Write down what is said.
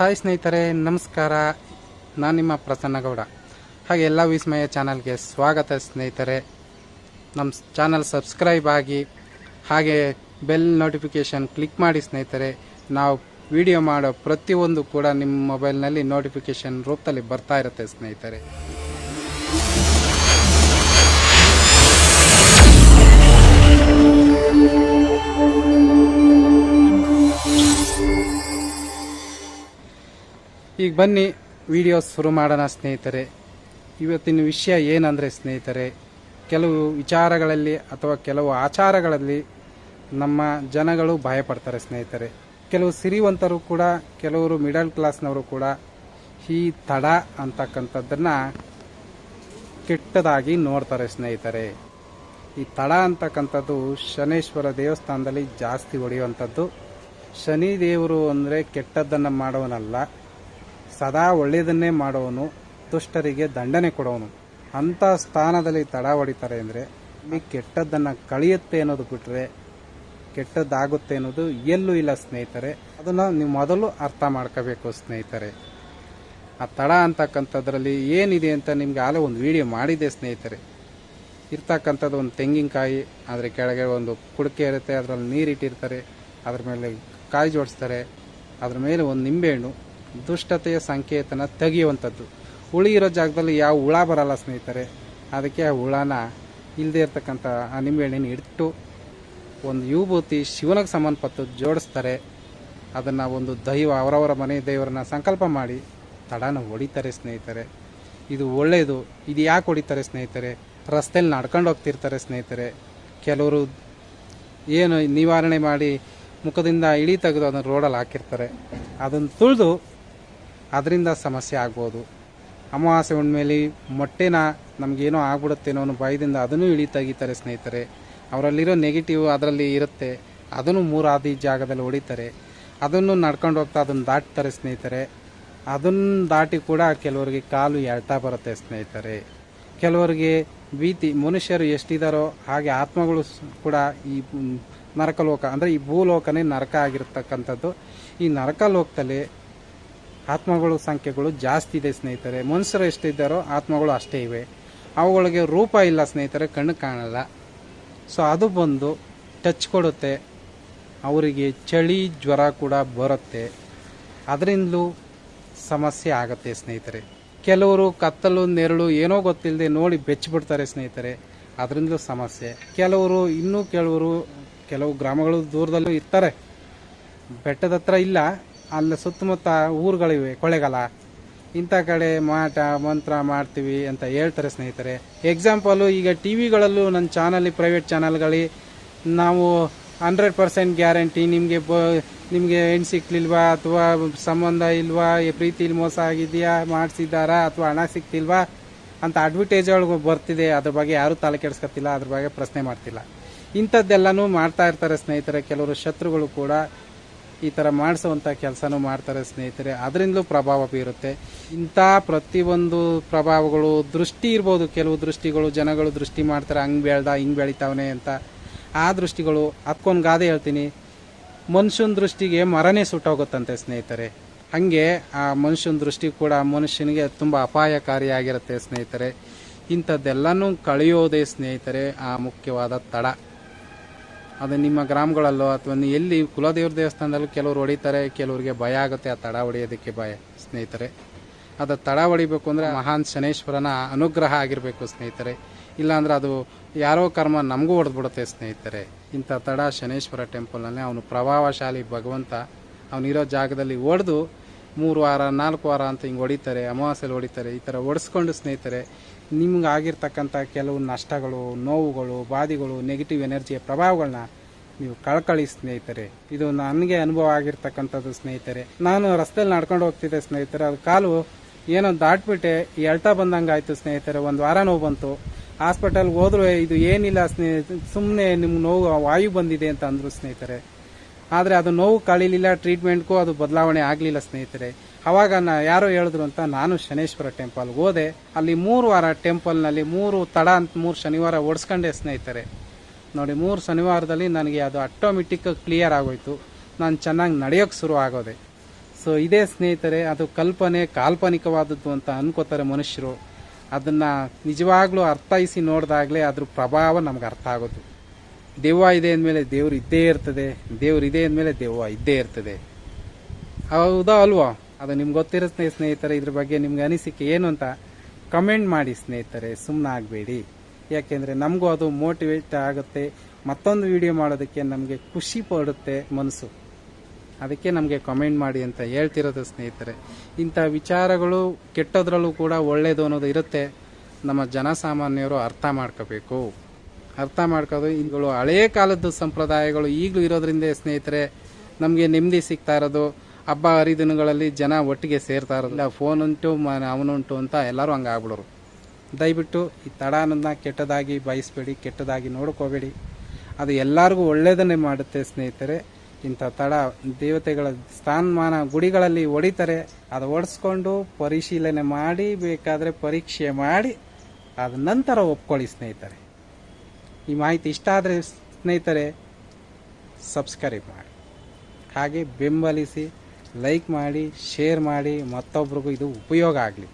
Hi ಸ್ನೇಹಿತರೆ, ನಮಸ್ಕಾರ. ನಾನು ನಿಮ್ಮ ಪ್ರಸನ್ನಗೌಡ ಹಾಗೆ ಎಲ್ಲ ವಿಸ್ಮಯ ಚಾನಲ್ಗೆ ಸ್ವಾಗತ ಸ್ನೇಹಿತರೆ. ನಮ್ಮ ಚಾನಲ್ ಸಬ್ಸ್ಕ್ರೈಬ್ ಆಗಿ ಹಾಗೆ ಬೆಲ್ ನೋಟಿಫಿಕೇಷನ್ ಕ್ಲಿಕ್ ಮಾಡಿ ಸ್ನೇಹಿತರೆ. ನಾವು ವಿಡಿಯೋ ಮಾಡೋ ಪ್ರತಿಯೊಂದು ಕೂಡ ನಿಮ್ಮ ಮೊಬೈಲ್ನಲ್ಲಿ ನೋಟಿಫಿಕೇಷನ್ ರೂಪದಲ್ಲಿ ಬರ್ತಾ ಇರುತ್ತೆ ಸ್ನೇಹಿತರೆ. ಈಗ ಬನ್ನಿ ವಿಡಿಯೋ ಶುರು ಮಾಡೋಣ ಸ್ನೇಹಿತರೆ. ಇವತ್ತಿನ ವಿಷಯ ಏನಂದರೆ ಸ್ನೇಹಿತರೆ, ಕೆಲವು ವಿಚಾರಗಳಲ್ಲಿ ಅಥವಾ ಕೆಲವು ಆಚಾರಗಳಲ್ಲಿ ನಮ್ಮ ಜನಗಳು ಭಯಪಡ್ತಾರೆ ಸ್ನೇಹಿತರೆ. ಕೆಲವು ಸಿರಿವಂತರು ಕೂಡ, ಕೆಲವರು ಮಿಡಲ್ ಕ್ಲಾಸ್ನವರು ಕೂಡ ಈ ತಡ ಅಂತಕ್ಕಂಥದ್ದನ್ನು ಕೆಟ್ಟದಾಗಿ ನೋಡ್ತಾರೆ ಸ್ನೇಹಿತರೆ. ಈ ತಡ ಅಂತಕ್ಕಂಥದ್ದು ಶನೇಶ್ವರ ದೇವಸ್ಥಾನದಲ್ಲಿ ಜಾಸ್ತಿ ಹೊಡೆಯುವಂಥದ್ದು. ಶನಿ ದೇವರು ಅಂದರೆ ಕೆಟ್ಟದ್ದನ್ನು ಮಾಡೋನಲ್ಲ. ಸದಾ ಒಳ್ಳೆಯದನ್ನೇ ಮಾಡುವವನು ದುಷ್ಟರಿಗೆ ದಂಡನೆ ಕೊಡೋನು ಅಂಥ ಸ್ಥಾನದಲ್ಲಿ ತಡ ಹೊಡಿತಾರೆ ಅಂದರೆ ಈ ಕೆಟ್ಟದ್ದನ್ನು ಕಳೆಯುತ್ತೆ ಅನ್ನೋದು ಬಿಟ್ಟರೆ ಕೆಟ್ಟದ್ದಾಗುತ್ತೆ ಅನ್ನೋದು ಎಲ್ಲೂ ಇಲ್ಲ ಸ್ನೇಹಿತರೆ. ಅದನ್ನು ನೀವು ಮೊದಲು ಅರ್ಥ ಮಾಡ್ಕೋಬೇಕು ಸ್ನೇಹಿತರೆ. ಆ ತಡ ಅಂತಕ್ಕಂಥದ್ರಲ್ಲಿ ಏನಿದೆ ಅಂತ ನಿಮ್ಗೆ ಆಲೇ ಒಂದು ವಿಡಿಯೋ ಮಾಡಿದೆ ಸ್ನೇಹಿತರೆ. ಇರ್ತಕ್ಕಂಥದ್ದು ಒಂದು ತೆಂಗಿನಕಾಯಿ ಅದರ ಕೆಳಗೆ ಒಂದು ಕುಡಿಕೆ ಇರುತ್ತೆ, ಅದರಲ್ಲಿ ನೀರಿಟ್ಟಿರ್ತಾರೆ, ಅದ್ರ ಮೇಲೆ ಕಾಯಿ ಜೋಡಿಸ್ತಾರೆ, ಅದ್ರ ಮೇಲೆ ಒಂದು ನಿಂಬೆಹಣ್ಣು ದುಷ್ಟತೆಯ ಸಂಕೇತನ ತೆಗೆಯುವಂಥದ್ದು. ಹುಳಿ ಇರೋ ಜಾಗದಲ್ಲಿ ಯಾವ ಹುಳ ಬರಲ್ಲ ಸ್ನೇಹಿತರೆ. ಅದಕ್ಕೆ ಆ ಹುಳನ ಇಲ್ಲದೆ ಇರ್ತಕ್ಕಂಥ ಆ ನಿಂಬೆಹಣ್ಣಿನ ಇಟ್ಟು ಒಂದು ವಿಭೂತಿ ಶಿವನಿಗೆ ಸಂಬಂಧಪಟ್ಟು ಜೋಡಿಸ್ತಾರೆ. ಅದನ್ನು ಒಂದು ದೈವ ಅವರವರ ಮನೆ ದೇವರನ್ನ ಸಂಕಲ್ಪ ಮಾಡಿ ತಡನ ಹೊಡಿತಾರೆ ಸ್ನೇಹಿತರೆ. ಇದು ಒಳ್ಳೆಯದು. ಇದು ಯಾಕೆ ಹೊಡಿತಾರೆ ಸ್ನೇಹಿತರೆ? ರಸ್ತೆಯಲ್ಲಿ ನಡ್ಕೊಂಡು ಹೋಗ್ತಿರ್ತಾರೆ ಸ್ನೇಹಿತರೆ. ಕೆಲವರು ಏನು ನಿವಾರಣೆ ಮಾಡಿ ಮುಖದಿಂದ ಇಳಿ ತೆಗೆದು ಅದನ್ನು ರೋಡಲ್ಲಿ ಹಾಕಿರ್ತಾರೆ. ಅದನ್ನು ತುಳಿದು ಅದರಿಂದ ಸಮಸ್ಯೆ ಆಗ್ಬೋದು. ಅಮಾವಾಸ್ಯೆ ಮೇಲೆ ಮೊಟ್ಟೆನ ನಮಗೇನೋ ಆಗ್ಬಿಡುತ್ತೇನೋ ಅನ್ನೋ ಭಯದಿಂದ ಅದನ್ನು ಇಳಿ ತೆಗಿತಾರೆ ಸ್ನೇಹಿತರೆ. ಅವರಲ್ಲಿರೋ ನೆಗೆಟಿವ್ ಅದರಲ್ಲಿ ಇರುತ್ತೆ. ಅದನ್ನು ಮೂರಾದಿ ಜಾಗದಲ್ಲಿ ಹೊಡಿತಾರೆ. ಅದನ್ನು ನಡ್ಕೊಂಡು ಹೋಗ್ತಾ ಅದನ್ನು ದಾಟ್ತಾರೆ ಸ್ನೇಹಿತರೆ. ಅದನ್ನು ದಾಟಿ ಕೂಡ ಕೆಲವರಿಗೆ ಕಾಲು ಎಳ್ತಾ ಬರುತ್ತೆ ಸ್ನೇಹಿತರೆ. ಕೆಲವರಿಗೆ ಭೀತಿ, ಮನುಷ್ಯರು ಎಷ್ಟಿದಾರೋ ಹಾಗೆ ಆತ್ಮಗಳು ಕೂಡ ಈ ನರಕಲೋಕ ಅಂದರೆ ಈ ಭೂಲೋಕನೇ ನರಕ ಆಗಿರ್ತಕ್ಕಂಥದ್ದು. ಈ ನರಕಲೋಕದಲ್ಲಿ ಆತ್ಮಗಳು ಸಂಖ್ಯೆಗಳು ಜಾಸ್ತಿ ಇದೆ ಸ್ನೇಹಿತರೆ. ಮನುಷ್ಯರು ಎಷ್ಟಿದ್ದಾರೋ ಆತ್ಮಗಳು ಅಷ್ಟೇ ಇವೆ. ಅವುಗಳಿಗೆ ರೂಪ ಇಲ್ಲ ಸ್ನೇಹಿತರೆ, ಕಣ್ಣು ಕಾಣಲ್ಲ. ಸೊ ಅದು ಬಂದು ಟಚ್ ಕೊಡುತ್ತೆ. ಅವರಿಗೆ ಚಳಿ, ಜ್ವರ ಕೂಡ ಬರುತ್ತೆ. ಅದರಿಂದಲೂ ಸಮಸ್ಯೆ ಆಗುತ್ತೆ ಸ್ನೇಹಿತರೆ. ಕೆಲವರು ಕತ್ತಲು, ನೆರಳು ಏನೋ ಗೊತ್ತಿಲ್ಲದೆ ನೋಡಿ ಬೆಚ್ಚಿಬಿಡ್ತಾರೆ ಸ್ನೇಹಿತರೆ. ಅದರಿಂದಲೂ ಸಮಸ್ಯೆ. ಕೆಲವರು ಇನ್ನೂ ಕೆಲವರು, ಕೆಲವು ಗ್ರಾಮಗಳು ದೂರದಲ್ಲೂ ಇರ್ತಾರೆ. ಬೆಟ್ಟದ ಹತ್ರ ಇಲ್ಲ. ಅಲ್ಲಿ ಸುತ್ತಮುತ್ತ ಊರುಗಳಿವೆ ಕೊಳೆಗಾಲ ಇಂಥ ಕಡೆ ಮಾಟ, ಮಂತ್ರ ಮಾಡ್ತೀವಿ ಅಂತ ಹೇಳ್ತಾರೆ ಸ್ನೇಹಿತರೆ. ಎಕ್ಸಾಂಪಲು ಈಗ ಟಿ ವಿಗಳಲ್ಲೂ ನನ್ನ ಚಾನಲ್ಲಿ ಪ್ರೈವೇಟ್ ಚಾನಲ್ಗಳಿ ನಾವು ಹಂಡ್ರೆಡ್ ಪರ್ಸೆಂಟ್ ಗ್ಯಾರಂಟಿ ನಿಮಗೆ ಬ, ನಿಮಗೆ ಹೆಣ್ ಸಿಕ್ಲಿಲ್ವಾ ಅಥವಾ ಸಂಬಂಧ ಇಲ್ವಾ ಪ್ರೀತಿಲಿ ಮೋಸ ಆಗಿದೆಯಾ, ಮಾಡಿಸಿದ್ದಾರಾ ಅಥವಾ ಹಣ ಸಿಕ್ತಿಲ್ವಾ ಅಂತ ಅಡ್ವರ್ಟೈಸ್ಗಳು ಬರ್ತಿದೆ, ಅದ್ರ ಬಗ್ಗೆ ಯಾರೂ ತಲೆ ಕೆಡಿಸ್ಕೊತಿಲ್ಲ, ಅದ್ರ ಬಗ್ಗೆ ಪ್ರಶ್ನೆ ಮಾಡ್ತಿಲ್ಲ. ಇಂಥದ್ದೆಲ್ಲನೂ ಮಾಡ್ತಾ ಇರ್ತಾರೆ ಸ್ನೇಹಿತರೆ ಕೆಲವರು ಶತ್ರುಗಳು ಕೂಡ. ಈ ಥರ ಮಾಡಿಸುವಂಥ ಕೆಲಸನೂ ಮಾಡ್ತಾರೆ ಸ್ನೇಹಿತರೆ. ಅದರಿಂದಲೂ ಪ್ರಭಾವ ಬೀರುತ್ತೆ. ಇಂಥ ಪ್ರತಿಯೊಂದು ಪ್ರಭಾವಗಳು ದೃಷ್ಟಿ ಇರ್ಬೋದು. ಕೆಲವು ದೃಷ್ಟಿಗಳು ಜನಗಳು ದೃಷ್ಟಿ ಮಾಡ್ತಾರೆ. ಹಂಗೆ ಬೆಳ್ದ, ಹಿಂಗೆ ಬೆಳಿತಾವನೆ ಅಂತ. ಆ ದೃಷ್ಟಿಗಳು ಹತ್ಕೊಂಡು ಗಾದೆ ಹೇಳ್ತೀನಿ. ಮನುಷ್ಯನ ದೃಷ್ಟಿಗೆ ಮರನೇ ಸುಟ್ಟೋಗುತ್ತಂತೆ ಸ್ನೇಹಿತರೆ. ಹಾಗೆ ಆ ಮನುಷ್ಯನ ದೃಷ್ಟಿ ಕೂಡ ಮನುಷ್ಯನಿಗೆ ತುಂಬ ಅಪಾಯಕಾರಿಯಾಗಿರುತ್ತೆ ಸ್ನೇಹಿತರೆ. ಇಂಥದ್ದೆಲ್ಲನೂ ಕಳೆಯೋದೇ ಸ್ನೇಹಿತರೆ ಆ ಮುಖ್ಯವಾದ ತಡ. ಅದು ನಿಮ್ಮ ಗ್ರಾಮಗಳಲ್ಲೋ ಅಥವಾ ಎಲ್ಲಿ ಕುಲದೇವ್ರ ದೇವಸ್ಥಾನದಲ್ಲೂ ಕೆಲವರು ಹೊಡಿತಾರೆ, ಕೆಲವರಿಗೆ ಭಯ ಆಗುತ್ತೆ ಆ ತಡ ಹೊಡೆಯೋದಕ್ಕೆ ಭಯ, ಸ್ನೇಹಿತರೆ. ಅದು ತಡ ಹೊಡಿಬೇಕು ಅಂದರೆ ಮಹಾನ್ ಶನೇಶ್ವರನ ಅನುಗ್ರಹ ಆಗಿರಬೇಕು ಸ್ನೇಹಿತರೆ. ಇಲ್ಲಾಂದ್ರೆ ಅದು ಯಾರೋ ಕರ್ಮ ನಮಗೂ ಹೊಡೆದ್ಬಿಡುತ್ತೆ ಸ್ನೇಹಿತರೆ. ಇಂಥ ತಡ ಶನೇಶ್ವರ ಟೆಂಪಲ್ನಲ್ಲಿ ಅವನು ಪ್ರಭಾವಶಾಲಿ ಭಗವಂತ. ಅವನಿರೋ ಜಾಗದಲ್ಲಿ ಹೊಡೆದು ಮೂರು ವಾರ, ನಾಲ್ಕು ವಾರ ಅಂತ ಹಿಂಗೆ ಹೊಡಿತಾರೆ, ಅಮಾವಾಸ್ಯೆಲಿ ಹೊಡಿತಾರೆ, ಈ ಥರ ಹೊಡೆಸ್ಕೊಂಡು ಸ್ನೇಹಿತರೆ ನಿಮ್ಗೆ ಆಗಿರ್ತಕ್ಕಂಥ ಕೆಲವು ನಷ್ಟಗಳು, ನೋವುಗಳು, ಬಾಧಿಗಳು ನೆಗೆಟಿವ್ ಎನರ್ಜಿಯ ಪ್ರಭಾವಗಳನ್ನ ನೀವು ಕಳ್ಕಳಿ ಸ್ನೇಹಿತರೆ. ಇದು ನನಗೆ ಅನುಭವ ಆಗಿರ್ತಕ್ಕಂಥದ್ದು ಸ್ನೇಹಿತರೆ. ನಾನು ರಸ್ತೆಯಲ್ಲಿ ನಡ್ಕೊಂಡು ಹೋಗ್ತಿದ್ದೆ ಸ್ನೇಹಿತರೆ. ಅದು ಕಾಲು ಏನೋ ದಾಟ್ಬಿಟ್ಟೆ. ಎಳ್ತಾ ಬಂದಂಗೆ ಆಯಿತು ಸ್ನೇಹಿತರೆ. ಒಂದು ವಾರ ನೋವು ಬಂತು. ಹಾಸ್ಪಿಟಲ್ಗೆ ಹೋದ್ರೆ, ಇದು ಏನಿಲ್ಲ ಸ್ನೇಹಿತ ಸುಮ್ಮನೆ ನಿಮ್ಗೆ ನೋವು ವಾಯು ಬಂದಿದೆ ಅಂತ ಅಂದರು ಸ್ನೇಹಿತರೆ. ಆದರೆ ಅದು ನೋವು ಕಳೀಲಿಲ್ಲ ಟ್ರೀಟ್ಮೆಂಟ್ಗೂ ಅದು ಬದಲಾವಣೆ ಆಗಲಿಲ್ಲ ಸ್ನೇಹಿತರೆ. ಅವಾಗ ನಾ ಯಾರೋ ಹೇಳಿದ್ರು ಅಂತ ನಾನು ಶನೇಶ್ವರ ಟೆಂಪಲ್ಗೆ ಹೋದೆ. ಅಲ್ಲಿ ಮೂರು ವಾರ ಟೆಂಪಲ್ನಲ್ಲಿ ಮೂರು ತಡ ಅಂತ ಮೂರು ಶನಿವಾರ ಓಡಿಸ್ಕೊಂಡೆ ಸ್ನೇಹಿತರೆ. ನೋಡಿ, ಮೂರು ಶನಿವಾರದಲ್ಲಿ ನನಗೆ ಅದು ಆಟೋಮೆಟಿಕ್ ಕ್ಲಿಯರ್ ಆಗೋಯ್ತು. ನಾನು ಚೆನ್ನಾಗಿ ನಡೆಯೋಕ್ಕೆ ಶುರು ಆಗೋದೆ. ಸೊ ಇದೇ ಸ್ನೇಹಿತರೆ, ಅದು ಕಲ್ಪನೆ ಕಾಲ್ಪನಿಕವಾದದ್ದು ಅಂತ ಅನ್ಕೋತಾರೆ ಮನುಷ್ಯರು. ಅದನ್ನು ನಿಜವಾಗ್ಲೂ ಅರ್ಥೈಸಿ ನೋಡಿದಾಗಲೇ ಅದ್ರ ಪ್ರಭಾವ ನಮ್ಗೆ ಅರ್ಥ ಆಗೋದು. ದೆವ್ವ ಇದೆ ಅಂದಮೇಲೆ ದೇವ್ರು ಇದ್ದೇ ಇರ್ತದೆ, ದೇವ್ರು ಇದೆ ಅಂದಮೇಲೆ ದೆವ್ವ ಇದ್ದೇ ಇರ್ತದೆ. ಹೌದಾ ಅಲ್ವಾ? ಅದು ನಿಮ್ಗೆ ಗೊತ್ತಿರುತ್ತೆ ಸ್ನೇಹಿತರೆ, ಇದ್ರ ಬಗ್ಗೆ ನಿಮ್ಗೆ ಅನಿಸಿಕೆ ಏನು ಅಂತ ಕಮೆಂಟ್ ಮಾಡಿ ಸ್ನೇಹಿತರೆ ಸುಮ್ಮನೆ ಆಗಬೇಡಿ. ಯಾಕೆಂದರೆ ನಮಗೂ ಅದು ಮೋಟಿವೇಟ್ ಆಗುತ್ತೆ, ಮತ್ತೊಂದು ವಿಡಿಯೋ ಮಾಡೋದಕ್ಕೆ ನಮಗೆ ಖುಷಿ ಪಡುತ್ತೆ ಮನಸ್ಸು. ಅದಕ್ಕೆ ನಮಗೆ ಕಮೆಂಟ್ ಮಾಡಿ ಅಂತ ಹೇಳ್ತಿರೋದು ಸ್ನೇಹಿತರೆ. ಇಂಥ ವಿಚಾರಗಳು ಕೆಟ್ಟದ್ರಲ್ಲೂ ಕೂಡ ಒಳ್ಳೆಯದು ಅನ್ನೋದು ಇರುತ್ತೆ. ನಮ್ಮ ಜನಸಾಮಾನ್ಯರು ಅರ್ಥ ಮಾಡ್ಕೋಬೇಕು. ಅರ್ಥ ಮಾಡ್ಕೋದು ಇವುಗಳು ಹಳೆಯ ಕಾಲದ ಸಂಪ್ರದಾಯಗಳು ಈಗಲೂ ಇರೋದ್ರಿಂದ ಸ್ನೇಹಿತರೆ, ನಮಗೆ ನೆಮ್ಮದಿ ಸಿಗ್ತಾ ಇರೋದು. ಹಬ್ಬ ಹರಿದಿನಗಳಲ್ಲಿ ಜನ ಒಟ್ಟಿಗೆ ಸೇರ್ತಾ ಇರೋದಿಲ್ಲ ಫೋನ್ ಉಂಟು, ಮ ಅವನುಂಟು ಅಂತ ಎಲ್ಲರೂ ಹಂಗೆ ಆಗ್ಬಿಡೋರು. ದಯವಿಟ್ಟು ಈ ತಡಾನನ್ನ ಕೆಟ್ಟದಾಗಿ ಬಯಸಬೇಡಿ, ಕೆಟ್ಟದಾಗಿ ನೋಡ್ಕೋಬೇಡಿ. ಅದು ಎಲ್ಲರಿಗೂ ಒಳ್ಳೆಯದನ್ನೇ ಮಾಡುತ್ತೆ ಸ್ನೇಹಿತರೆ. ಇಂಥ ತಡ ದೇವತೆಗಳ ಸ್ಥಾನಮಾನ ಗುಡಿಗಳಲ್ಲಿ ಹೊಡಿತಾರೆ ಅದು ಓಡಿಸ್ಕೊಂಡು ಪರಿಶೀಲನೆ ಮಾಡಿ, ಬೇಕಾದರೆ ಪರೀಕ್ಷೆ ಮಾಡಿ, ಅದ ನಂತರ ಒಪ್ಕೊಳ್ಳಿ ಸ್ನೇಹಿತರೆ. ಈ ಮಾಹಿತಿ ಇಷ್ಟ ಆದರೆ ಸ್ನೇಹಿತರೆ ಸಬ್ಸ್ಕ್ರೈಬ್ ಮಾಡಿ. ಹಾಗೆ ಬೆಂಬಲಿಸಿ ಲೈಕ್ ಮಾಡಿ ಶೇರ್ ಮಾಡಿ, ಮತ್ತೊಬ್ರಿಗೂ ಇದು ಉಪಯೋಗ ಆಗಲಿ.